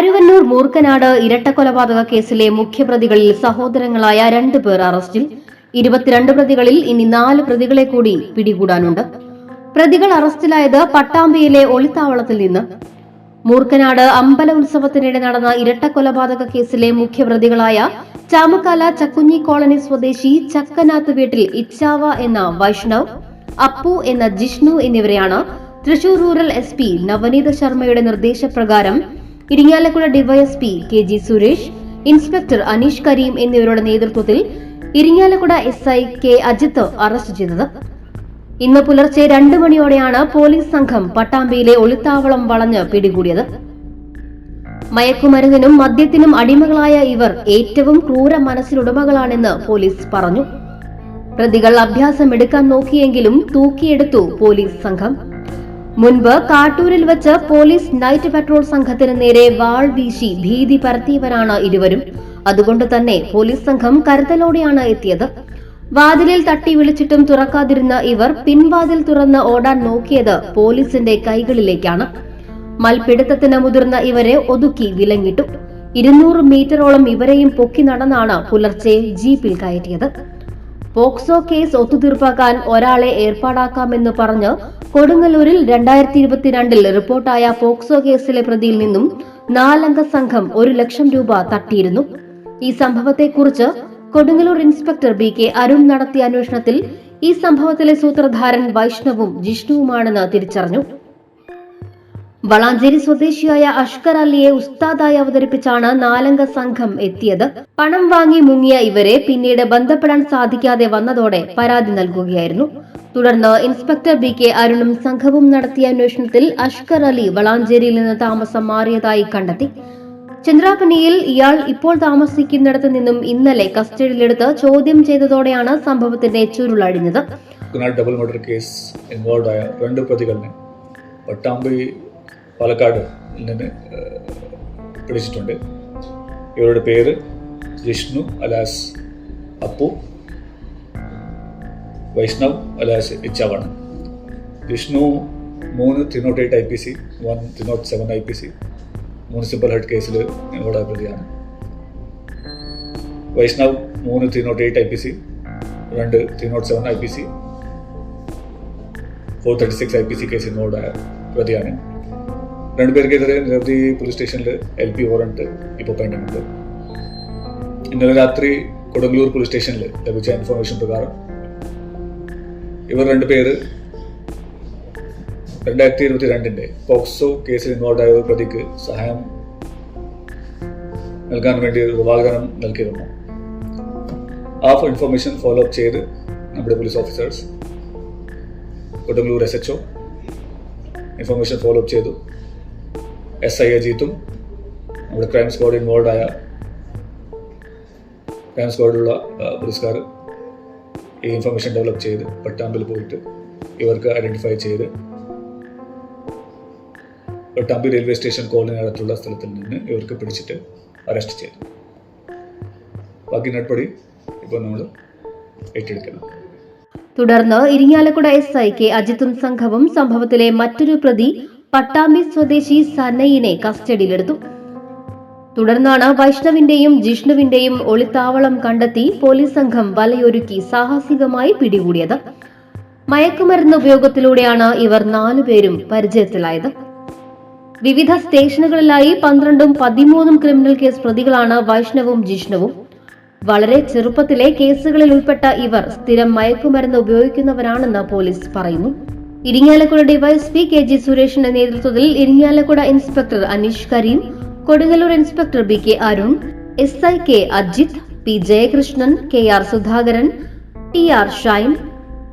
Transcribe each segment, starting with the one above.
കരുവന്നൂർ മൂർക്കനാട് ഇരട്ടക്കൊലപാതക കേസിലെ മുഖ്യപ്രതികളിൽ സഹോദരങ്ങളായ രണ്ടു പേർ അറസ്റ്റിൽ. ഇരുപത്തിരണ്ട് പ്രതികളിൽ ഇനി നാല് പ്രതികളെ കൂടി പിടികൂടാനുണ്ട്. പ്രതികൾ അറസ്റ്റിലായത് പട്ടാമ്പിയിലെ ഒളിത്താവളത്തിൽ നിന്ന്. മൂർക്കനാട് അമ്പല ഉത്സവത്തിനിടെ നടന്ന ഇരട്ടക്കൊലപാതക കേസിലെ മുഖ്യപ്രതികളായ ചാമക്കാല ചക്കുഞ്ഞി കോളനി സ്വദേശി ചക്കനാത്ത് വീട്ടിൽ ഇച്ചാവ എന്ന വൈഷ്ണവ് അപ്പു എന്ന ജിഷ്ണു എന്നിവരെയാണ് Thrissur rural S P Navaneetha ശർമ്മയുടെ നിർദ്ദേശപ്രകാരം Irinjalakuda DYSP K G Suresh inspector Aneesh Kareem എന്നിവരുടെ നേതൃത്വത്തിൽ Irinjalakuda S I K Ajith arrest ചെയ്തത്. ഇന്ന് പുലർച്ചെ രണ്ടു മണിയോടെയാണ് പോലീസ് സംഘം പട്ടാമ്പിയിലെ ഒളിത്താവളം വളഞ്ഞ് പിടികൂടിയത്. മയക്കുമരുന്നിനും മദ്യത്തിനും അടിമകളായ ഇവർ ഏറ്റവും ക്രൂര മനസ്സിലുടമകളാണെന്ന് പോലീസ് പറഞ്ഞു. പ്രതികൾ അഭ്യാസം എടുക്കാൻ നോക്കിയെങ്കിലും തൂക്കിയെടുത്തു പോലീസ് സംഘം. മുൻപ് കാട്ടൂരിൽ വെച്ച് പോലീസ് നൈറ്റ് പെട്രോൾ സംഘത്തിന് നേരെ വാൾ വീശി ഭീതി പരത്തിയവരാണ് ഇരുവരും. അതുകൊണ്ട് തന്നെ പോലീസ് സംഘം കരുതലോടെയാണ് എത്തിയത്. വാതിലിൽ തട്ടി വിളിച്ചിട്ടും തുറക്കാതിരുന്ന ഇവർ പിൻവാതിൽ തുറന്ന് ഓടാൻ നോക്കിയത് പോലീസിന്റെ കൈകളിലേക്കാണ്. മൽപിടുത്തത്തിന് മുതിർന്ന ഇവരെ ഒതുക്കി വിലങ്ങിട്ടു. ഇരുന്നൂറ് മീറ്ററോളം ഇവരെയും പൊക്കി നടന്നാണ് പുലർച്ചെ ജീപ്പിൽ കയറ്റിയത്. പോക്സോ കേസ് ഒത്തുതീർപ്പാക്കാൻ ഒരാളെ ഏർപ്പാടാക്കാമെന്ന് പറഞ്ഞ് കൊടുങ്ങല്ലൂരിൽ രണ്ടായിരത്തി ഇരുപത്തിരണ്ടിൽ റിപ്പോർട്ടായ പോക്സോ കേസിലെ പ്രതിയിൽ നിന്നും നാലംഗ സംഘം ഒരു ലക്ഷം രൂപ തട്ടിയിരുന്നു. ഈ സംഭവത്തെക്കുറിച്ച് Kodungallur inspector B K Arun നടത്തിയ അന്വേഷണത്തിൽ ഈ സംഭവത്തിലെ സൂത്രധാരൻ വൈഷ്ണവും ജിഷ്ണുവുമാണെന്ന് തിരിച്ചറിഞ്ഞു. വളാഞ്ചേരി സ്വദേശിയായ അഷ്കർ അലിയെ ഉസ്താദായി അവതരിപ്പിച്ചാണ് നാലംഗ സംഘം എത്തിയത്. പണം വാങ്ങി മുങ്ങിയ ഇവരെ പിന്നീട് ബന്ധപ്പെടാൻ സാധിക്കാതെ വന്നതോടെ പരാതി നൽകുകയായിരുന്നു. തുടർന്ന് ഇൻസ്പെക്ടർ ബി കെ അരുണും സംഘവും നടത്തിയ അന്വേഷണത്തിൽ അഷ്കർ അലി വളാഞ്ചേരിയിൽ നിന്ന് താമസം മാറിയതായി കണ്ടെത്തി. ചന്ദ്രാപനിയിൽ ഇയാൾ ഇപ്പോൾ താമസിക്കുന്നിടത്ത് നിന്നും ഇന്നലെ കസ്റ്റഡിയിലെടുത്ത് ചോദ്യം ചെയ്തതോടെയാണ് സംഭവത്തിന്റെ ചുരുളഴിഞ്ഞത്. ഡബിൾ മർഡർ കേസ് ഇൻവോൾവ് ആയ രണ്ട് പ്രതികളെ പട്ടാമ്പി പാലക്കാട് നിന്ന് ഏഹ്, പിടിച്ചിട്ടുണ്ട് ഇവരുടെ പേര് ജിഷ്ണു അലാസ് അപ്പു വൈഷ്ണവ് അലാസ് ഇച്ചാവാണ് ജിഷ്ണു മൂന്ന് three nought eight I P C one three nought seven I P C. Municipal head കേസിൽ ഇവിടെ പ്രതിയാണ് വൈഷ്ണവ് മൂന്ന് three nought eight I P C രണ്ട് three nought seven I P C. Four thirty six I P C case involve പ്രതിയാണ് രണ്ടുപേർക്കെതിരെ നിരവധി police സ്റ്റേഷനിൽ L P warrant ഇപ്പോൾ പെൻഡിംഗ് ഉണ്ട്. ഇന്നലെ രാത്രി കൊടുങ്ങല്ലൂർ പോലീസ് സ്റ്റേഷനിൽ ലഭിച്ച ഇൻഫർമേഷൻ പ്രകാരം ഇവർ രണ്ടുപേര് രണ്ടായിരത്തി ഇരുപത്തി രണ്ടിന്റെ പോക്സോ കേസിൽ ഇൻവോൾവ് ആയ ഒരു പ്രതിക്ക് സഹായം നൽകാൻ വേണ്ടി ഒരു വാഗ്ദാനം നൽകിയിരുന്നു. ആ ഇൻഫർമേഷൻ ഫോളോ അപ്പ് ചെയ്ത് നമ്മുടെ police officers Kodungallur S H O information follow up ചെയ്തു. എസ് ഐ അജീത്തും നമ്മുടെ ക്രൈം സ്ക്വാഡ് ഇൻവോൾവ് ആയ ക്രൈം സ്ക്വാഡിലുള്ള പോലീസുകാർ ഈ ഇൻഫർമേഷൻ ഡെവലപ്പ് ചെയ്ത് പട്ടാമ്പിൽ പോയിട്ട് ഇവർക്ക് ഐഡന്റിഫൈ ചെയ്ത് പട്ടാമ്പി റെയിൽവേ സ്റ്റേഷൻ കോളനിനടുത്തുള്ള സ്ഥലത്തിൽ നിന്ന് ഇവർക്ക് പിടിച്ചിട്ട് അറസ്റ്റ് ചെയ്തു. ബാക്കി നടപടി ഇപ്പോൾ നമ്മൾ ഏറ്റെടുക്കണം. തുടർന്ന് ഇരിങ്ങാലക്കുട എസ് ഐ കെ അജിത്തും സംഘവും സംഭവത്തിലെ മറ്റൊരു പ്രതി പട്ടാമ്പി സ്വദേശി സനയിനെ കസ്റ്റഡിയിലെടുത്തു. തുടർന്നാണ് വൈഷ്ണവിന്റെയും ജിഷ്ണുവിന്റെയും ഒളിത്താവളം കണ്ടെത്തി പോലീസ് സംഘം വലയൊരുക്കി സാഹസികമായി പിടികൂടിയത്. മയക്കുമരുന്ന് ഉപയോഗത്തിലൂടെയാണ് ഇവർ നാലുപേരും പരിചയത്തിലായത്. വിവിധ സ്റ്റേഷനുകളിലായി പന്ത്രണ്ടും പതിമൂന്നും ക്രിമിനൽ കേസ് പ്രതികളാണ് വൈഷ്ണവും ജിഷ്ണുവും. വളരെ ചെറുപ്പത്തിലെ കേസുകളിൽ ഉൾപ്പെട്ട ഇവർ സ്ഥിരം മയക്കുമരുന്ന് ഉപയോഗിക്കുന്നവരാണെന്ന് പോലീസ് പറയുന്നു. ഇരിങ്ങാലക്കുട ഡിവൈഎസ്പി കെ ജി സുരേഷിന്റെ നേതൃത്വത്തിൽ Irinjalakuda inspector Aneesh Kareem Kodungallur inspector B K Arun S I K Ajith P Jayakrishnan K R Sudhakaran T R Shine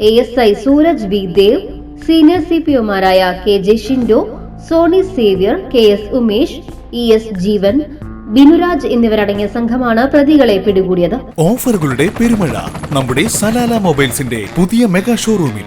A S I Sooraj B Dev senior C P ഒമാരായ K J Shindo Soni Xavier K S Umesh E S Jeevan Binuraj എന്നിവരടങ്ങിയ സംഘമാണ് പ്രതികളെ പിടികൂടിയത്. ഓഫറുകളുടെ പെരുമഴ നമ്മുടെ Salalah മൊബൈൽസിന്റെ പുതിയ mega ഷോറൂമിൽ.